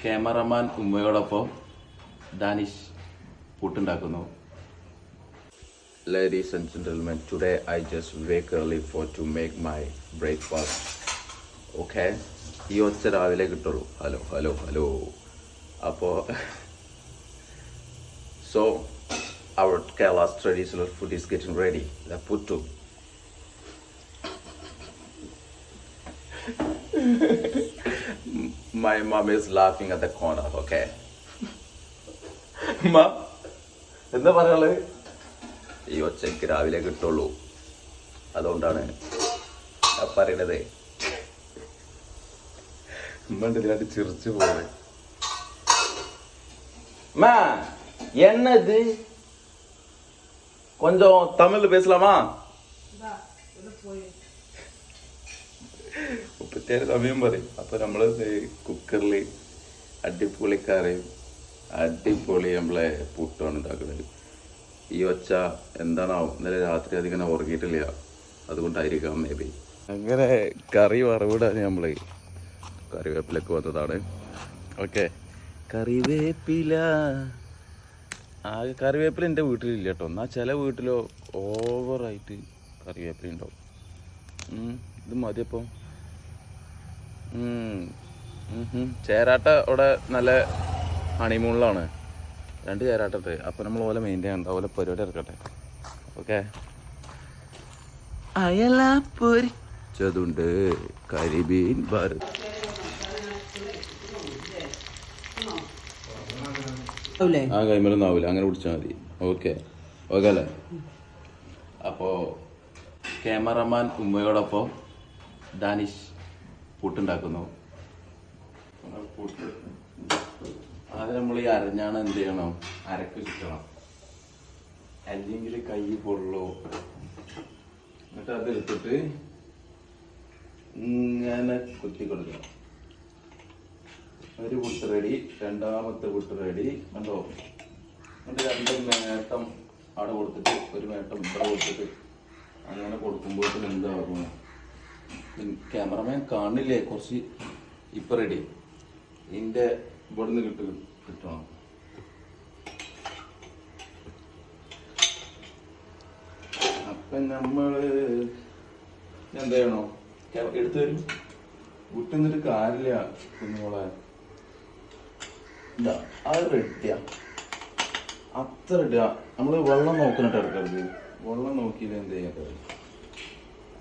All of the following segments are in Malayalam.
ക്യാമറമാൻ ഉമ്മയോടൊപ്പം ഡാനിഷ് പുട്ടുണ്ടാക്കുന്നു Ladies ആൻഡ് gentlemen, today I just wake early for to make my breakfast. Okay? ഈ ഒച്ച രാവിലെ കിട്ടുള്ളൂ. ഹലോ ഹലോ ഹലോ അപ്പോൾ so our Kerala traditional food is getting ready the puttu My mom is laughing at the corner, okay? Ma, എന്താ പറയാനുള്ളത് ഈ ഒച്ചയ്ക്ക് രാവിലെ കിട്ടുള്ളൂ അതുകൊണ്ടാണ് ആ പറയണത് ഉമ്മണ്ട് ഇതിനായിട്ട് ചിരിച്ചു പോയത് மா என்னது கொஞ்சம் தமிழ் பேசலாமா മുപ്പത്തിയാറ് സമയം പറയും. അപ്പൊ നമ്മൾ കുക്കറിൽ അടിപൊളി കറിയും അടിപൊളി നമ്മളെ പുട്ടാണ് ഉണ്ടാക്കുന്നത് ഈ ഒച്ച എന്താണാവും? ഇന്നലെ രാത്രി അധികം ഉറങ്ങിയിട്ടില്ല. അതുകൊണ്ടായിരിക്കാം മേ ബി അങ്ങനെ കറി വറവിടാൻ നമ്മൾ കറിവേപ്പിലൊക്കെ വന്നതാണ്. ഓക്കെ. കറിവേപ്പില. ആകെ കറിവേപ്പില എന്റെ വീട്ടിലില്ല കേട്ടോ എന്നാൽ ചില വീട്ടിലോ ഓവറായിട്ട് കറിവേപ്പില ഉണ്ടാവും ഇത് മതിയപ്പം. ചേരാട്ട ഇവിടെ നല്ല ഹണിമൂണിലാണ് രണ്ട് ചേരാട്ടത്ത്. അപ്പൊ നമ്മൾ ഓലെ മെയിന്റെയിൻ ചെയ്യണ്ട ഓലെ പരിപാടി ഇറക്കട്ടെ ഓക്കെ അയല പൊരിച്ചതുണ്ട് കരിബീൻ ഭാരത് ആ കൈമലൊന്നും ആവില്ല അങ്ങനെ പിടിച്ചാൽ മതി. ഓക്കെ ഓക്കെ അല്ലേ? അപ്പോൾ ക്യാമറമാൻ ഉമ്മയോടൊപ്പം ഡാനിഷ് പുട്ടുണ്ടാക്കുന്നു. അത് നമ്മൾ ഈ അരഞ്ഞാണ് എന്ത് ചെയ്യണം? അരക്ക് ചുറ്റണം. അല്ലെങ്കിൽ കൈ പൊള്ളോ. എന്നിട്ട് അത് എടുത്തിട്ട് ഇങ്ങനെ കുത്തി കൊടുക്കണം. ഒരു പുട്ട് റെഡി രണ്ടാമത്തെ പുട്ട് റെഡി കണ്ടോ? എന്നിട്ട് രണ്ട് മേട്ടം അവിടെ കൊടുത്തിട്ട് ഒരു മേട്ടം ഇവിടെ കൊടുത്തിട്ട് അങ്ങനെ കൊടുക്കുമ്പോഴത്തേന് എന്താകും ക്യാമറമാൻ കാണില്ലേ? കുറച്ച് ഇപ്പൊ റെഡി ഇന്റെ ഇവിടെ നിന്ന് കിട്ടും കിട്ടണം. അപ്പൊ നമ്മൾ എന്താ ചെയ്യണോ? എടുത്തു തരും. വിട്ടുന്നിട്ട് കാര്യമില്ല കുഞ്ഞുങ്ങളെ. ഇതാ അത് റെഡിയാ അത്ര റെഡിയാ നമ്മൾ വെള്ളം നോക്കുന്നിട്ട് എടുക്കരുത്. വെള്ളം നോക്കിയില്ല എന്ത് ചെയ്യാൻ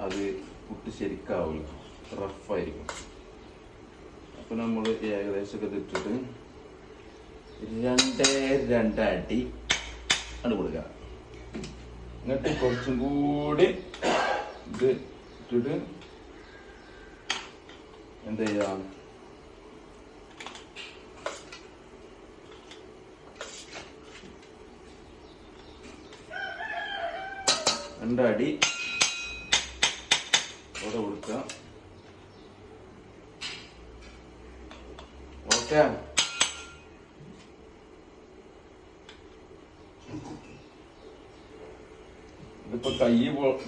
അത് പുട്ട് ശരിക്കാവില്ല റഫായിരിക്കും. അപ്പൊ നമ്മൾ ഏകദേശമൊക്കെ ഇട്ടിട്ട് രണ്ടേ രണ്ടടി അത് കൊടുക്കുക എന്നിട്ട് കുറച്ചും കൂടി ഇത് ഇട്ടിട്ട് എന്ത് ചെയ്യാ? രണ്ടടി അവിടെ കൊടുക്കുക. ഓക്കെ ഇതിപ്പോ കൈ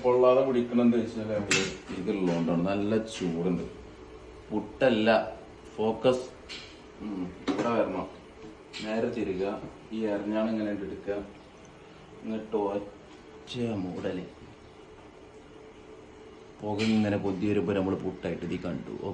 പൊള്ളാതെ എന്താ വെച്ചാൽ നമ്മൾ ഇതുള്ളതുകൊണ്ടാണ് നല്ല ചൂടുണ്ട്. പുട്ടല്ല ഫോക്കസ് ഇവിടെ വരണം. നേരെ തിരിക. ഈ എറിഞ്ഞാണ് ഇങ്ങനെ എടുക്കുക. എന്നിട്ട് ഒറ്റ മൂടൽ. പുക ഇങ്ങനെ പൊതി വരുമ്പോൾ നമ്മൾ പുട്ടായിട്ട് ഇത് കണ്ടു.